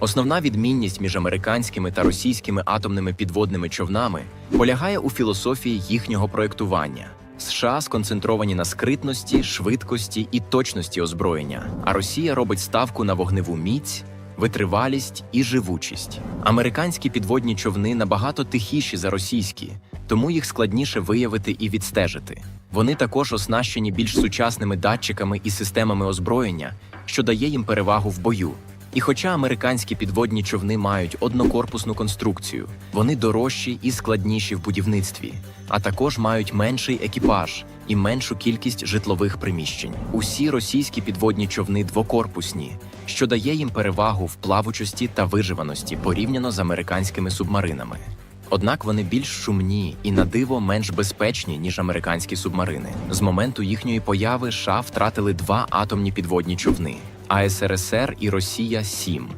Основна відмінність між американськими та російськими атомними підводними човнами полягає у філософії їхнього проєктування. США сконцентровані на скритності, швидкості і точності озброєння, а Росія робить ставку на вогневу міць, витривалість і живучість. Американські підводні човни набагато тихіші за російські, тому їх складніше виявити і відстежити. Вони також оснащені більш сучасними датчиками і системами озброєння, що дає їм перевагу в бою. І хоча американські підводні човни мають однокорпусну конструкцію, вони дорожчі і складніші в будівництві, а також мають менший екіпаж і меншу кількість житлових приміщень. Усі російські підводні човни двокорпусні, що дає їм перевагу в плавучості та виживаності порівняно з американськими субмаринами. Однак вони більш шумні і на диво менш безпечні, ніж американські субмарини. З моменту їхньої появи США втратили два атомні підводні човни, а СРСР і Росія сім.